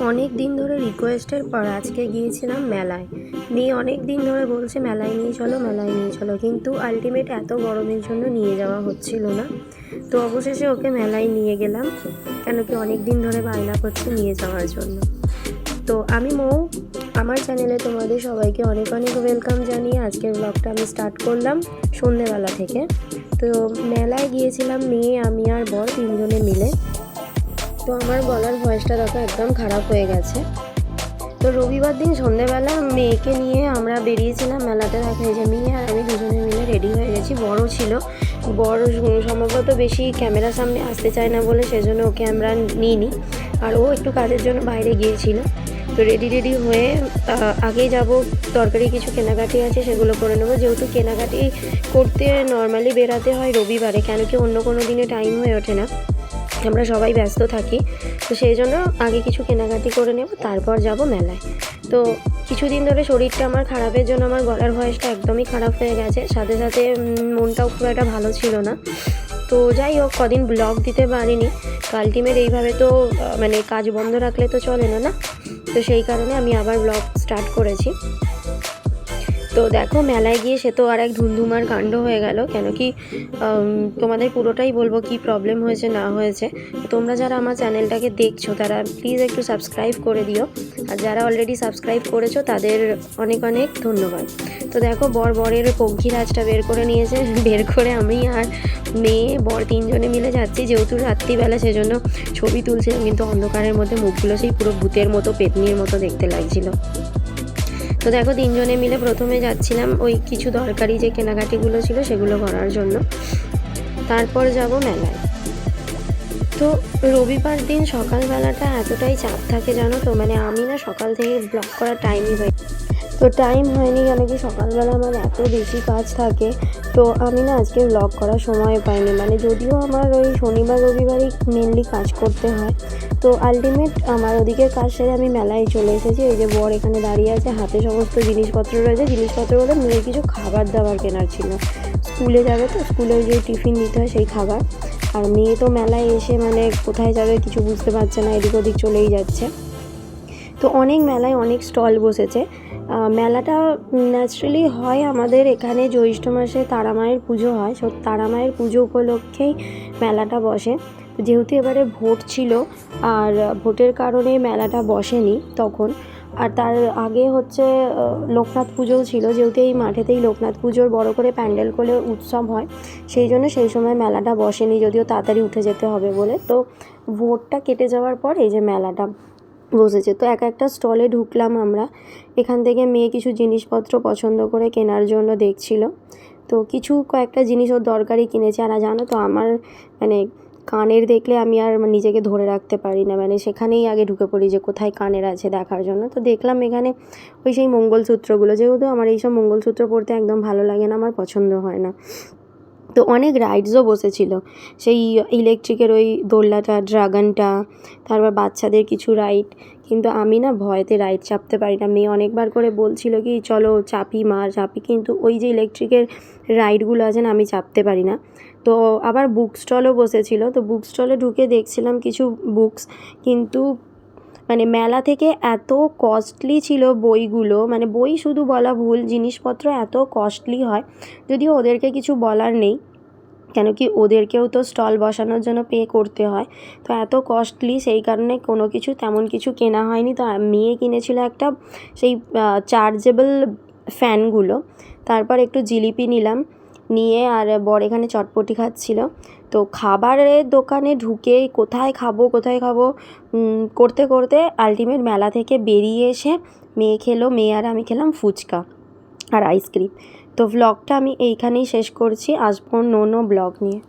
অনেক দিন ধরে রিকোয়েস্টের পর আজকে গিয়েছিলাম মেলায়। মেয়ে অনেক দিন ধরে বলছে, মেলায় নিয়ে চলো, মেলায় নিয়ে চলো। কিন্তু আলটিমেট এত গরমের জন্য নিয়ে যাওয়া হচ্ছিল না। তো অবশেষে ওকে মেলায় নিয়ে গেলাম কেন কি অনেক দিন ধরে বায়না করছে নিয়ে যাওয়ার জন্য। তো আমি মৌ, আমার চ্যানেলে তোমাদের সবাইকে অনেক অনেক ওয়েলকাম জানিয়ে আজকের ব্লগটা আমি স্টার্ট করলাম সন্ধেবেলা থেকে। তো মেলায় গিয়েছিলাম মেয়ে, আমি আর বর তিনজনে মিলে। তো আমার গলার ভয়েসটা দেখো একদম খারাপ হয়ে গেছে। তো রবিবার দিন সন্ধেবেলা মেয়েকে নিয়ে আমরা বেরিয়েছিলাম মেলাতে। দেখা যে মেয়ে আর আমি দুজনে মিলে রেডি হয়ে গেছি। বড় ছিল। বড় সম্ভবত বেশি ক্যামেরার সামনে আসতে চায় না বলে সেজন্য ওকে আমরা নিইনি। আর ও একটু কাজের জন্য বাইরে গিয়েছিল। তো রেডি রেডি হয়ে আহ, আগে যাব। তরকারি কিছু কেনাকাটি আছে সেগুলো করে নেব। যেহেতু কেনাকাটি করতে নর্মালি বেরাতে হয় রবিবারে কেন কি অন্য কোনো দিনে টাইম হয়ে ওঠে না। আমরা সবাই ব্যস্ত থাকি, তো সেই জন্য আগে কিছু কেনাকাটি করে নেব, তারপর যাব মেলায়। তো কিছুদিন ধরে শরীরটা আমার খারাপের জন্য আমার গলার ভয়েসটা একদমই খারাপ হয়ে গেছে, সাথে সাথে মনটাও খুব একটা ভালো ছিল না। তো যাই হোক, কদিন ব্লগ দিতে পারিনি আলটিমেট এইভাবে তো মানে কাজ বন্ধ রাখলে তো চলে না না? তো সেই কারণে আমি আবার ব্লগ স্টার্ট করেছি। তো দেখো, মেলায় গিয়ে সে তো আর এক ধুমধুমার কাণ্ড হয়ে গেল। কেন কি তোমাদের পুরোটাই বলব কি প্রবলেম হয়েছে, না হয়েছে। তোমরা যারা আমার চ্যানেলটাকে দেখছ, তারা প্লিজ একটু সাবস্ক্রাইব করে দিও। আর যারা অলরেডি সাবস্ক্রাইব করেছ, তাদের অনেক অনেক ধন্যবাদ। তো দেখো, বর বরের পঙ্খী রাজটা বের করে নিয়েছে। বের করে আমি আর মেয়ে, বর তিনজনে মিলে যাচ্ছি। যেহেতু রাত্রিবেলা, সেজন্য ছবি তুলছিলাম, কিন্তু অন্ধকারের মধ্যে মুখগুলো সেই পুরো ভূতের মতো, পেতনির মতো দেখতে লাগছিল। তো দেখো, তিনজনে মিলে প্রথমে যাচ্ছিলাম ওই কিছু দরকারি যে কেনাকাটিগুলো ছিল সেগুলো করার জন্য। তারপর যাব মেলায়। তো রবিবার দিন সকালবেলাটা এতটাই চাপ থাকে জানো তো মানে আমি না সকাল থেকে ব্লক করার টাইমই পাই তো টাইম হয়নি, কেন কি সকালবেলা আমার এত বেশি কাজ থাকে। তো আমি না আজকে ব্লগ করার সময় পাইনি। মানে যদিও আমার ওই শনিবার, রবিবারই মেনলি কাজ করতে হয়। তো আলটিমেট আমার ওদিকে কাজ সেরে আমি মেলায় চলে এসেছি। এই যে বর এখানে দাঁড়িয়ে আছে, হাতে সমস্ত জিনিসপত্র রয়েছে। জিনিসপত্র বলে মেয়ের কিছু খাবার দাবার কেনার ছিল। স্কুলে যাবে তো, স্কুলে যে টিফিন নিতে হয় সেই খাবার। আর মেয়ে তো মেলায় এসে মানে কোথায় যাবে কিছু বুঝতে পারছে না, এদিক ওদিক চলেই যাচ্ছে। তো অনেক মেলায় অনেক স্টল বসেছে। মেলাটা ন্যাচারালি হয় আমাদের এখানে জ্যৈষ্ঠ মাসে তারা মায়ের পুজো হয়, সো তারা মায়ের পুজো উপলক্ষেই মেলাটা বসে। যেহেতু এবারে ভোট ছিল আর ভোটের কারণে মেলাটা বসেনি তখন, আর তার আগে হচ্ছে লোকনাথ পুজোও ছিল। যেহেতু এই মাঠেতেই লোকনাথ পুজোর বড় করে প্যান্ডেল করে উৎসব হয়, সেই জন্য সেই সময় মেলাটা বসেনি, যদিও তাড়াতাড়ি উঠে যেতে হবে বলে। তো ভোটটা কেটে যাওয়ার পর এই যে মেলাটা বসেছে। তো এক একটা স্টলে ঢুকলাম আমরা। এখান থেকে মেয়ে কিছু জিনিসপত্র পছন্দ করে কেনার জন্য দেখছিল। তো কিছু কয়েকটা জিনিস ওর দরকারই কিনেছে। আর জানো তো, আমার মানে কানের দেখলে আমি আর নিজেকে ধরে রাখতে পারি না। মানে সেখানেই আগে ঢুকে পড়ি যে কোথায় কানের আছে দেখার জন্য। তো দেখলাম এখানে ওই সেই মঙ্গলসূত্রগুলো। যেহেতু আমার এইসব মঙ্গলসূত্র পড়তে একদম ভালো লাগে না, আমার পছন্দ হয় না। তো অনেক রাইডসও বসেছিল। সেই ইলেকট্রিকের ওই দোলনাটা ড্রাগনটা তারপর বাচ্চাদের কিছু রাইড কিন্তু আমি না ভয়েতে রাইড চাপতে পারি না। মেয়ে অনেকবার করে বলছিল কি, চলো চাপি মা, চাপি। কিন্তু ওই যে ইলেকট্রিকের রাইডগুলো আছে না, আমি চাপতে পারি না। তো আবার বুক স্টলও বসেছিল। তো বুক স্টলে ঢুকে দেখছিলাম কিছু বুকস কিন্তু মানে মেলা থেকে এত কস্টলি ছিল বইগুলো মানে বই শুধু বলা ভুল, জিনিসপত্র এত কস্টলি হয়, যদিও ওদেরকে কিছু বলার নেই কেন কি ওদেরকেও তো স্টল বসানোর জন্য পে করতে হয়, তো এত কস্টলি সেই কারণে কোনো কিছু, তেমন কিছু কেনা হয়নি, তো মেয়ে কিনেছিল একটা সেই চার্জেবল ফ্যানগুলো তারপর একটু জিলিপি নিলাম নিয়ে আর বর এখানে চটপটি খাচ্ছিল। তো খাবারের দোকানে ঢুকে কোথায় খাব কোথায় খাব করতে করতে আলটিমেট মেলা থেকে বেরিয়ে এসে মেয়ে খেলো, মেয়ে আর আমি খেলাম ফুচকা আর আইসক্রিম তো ব্লগটা আমি এইখানেই শেষ করছি। আসব অন্য অন্য ব্লগ নিয়ে।